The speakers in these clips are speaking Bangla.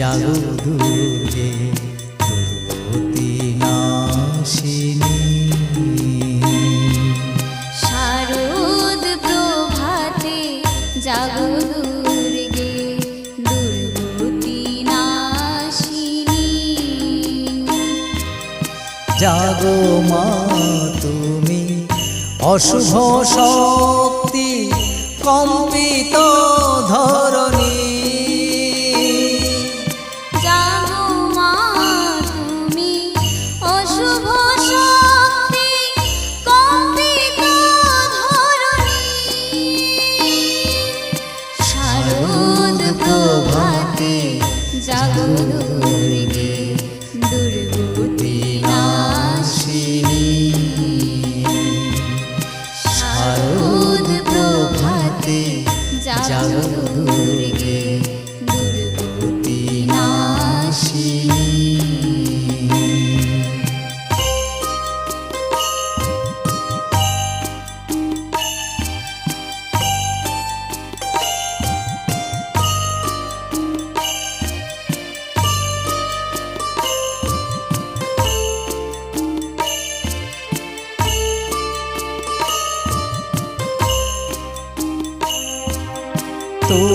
দে জাগো দুর্গে দুর্গতি নাশিনী। শারদ প্রভাতে জাগো দুর্গে দুর্গতি নাশিনী। জাগো মা তুমি অশুভ শক্তি কম্পিত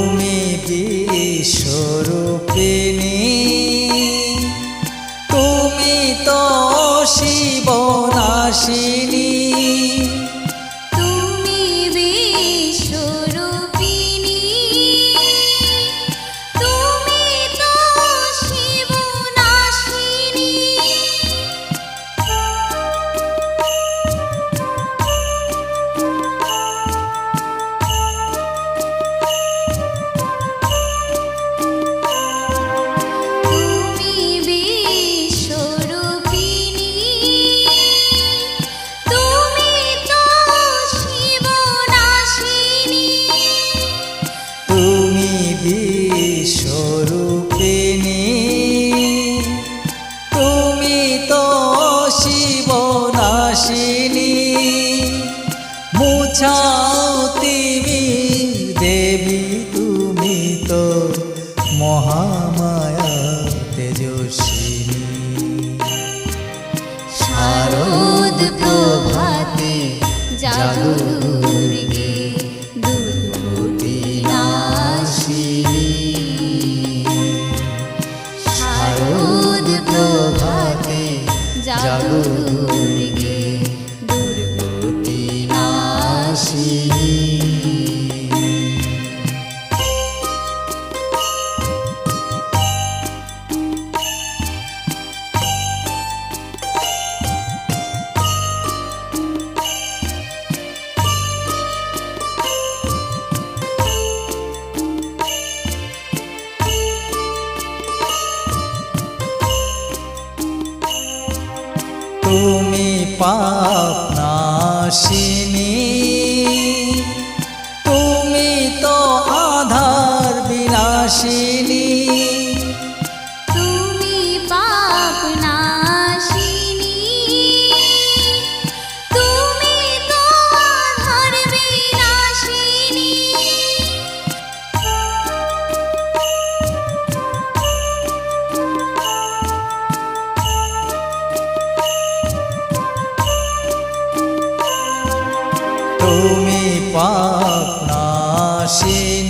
তুমি বিশ্বরূপিণী তুমি তো শিব তুমি তো মহামায়া তেজস্বিনী। শারদ প্রভাতে জাগো দুর্গে দুর্গতি নাশিনী শারদ প্রভাতে জাগো দুর্গে দুর্গতি নাশিনী তুমি পাপ নাশিনী। তুমি তো আধার বিনাশিনী তুমি পাপ নাশিনী।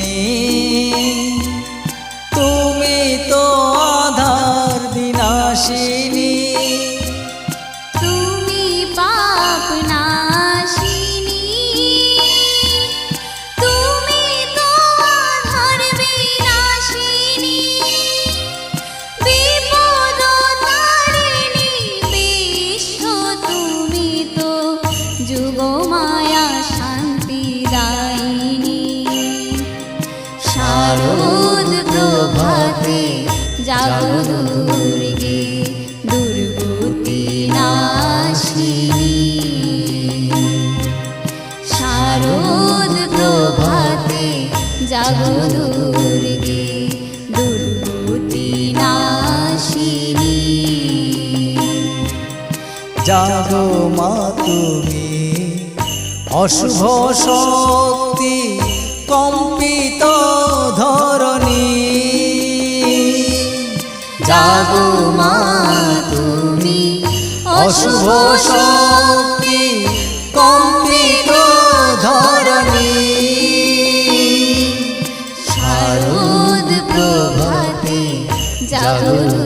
জাগো দুর্গতি নাশিনী। জাগো মা তুমি অশুভ শক্তি কম্পিত ধরণী। জাগো মা তুমি অশুভ শক্তি কম্পিত জাগো দুর্গে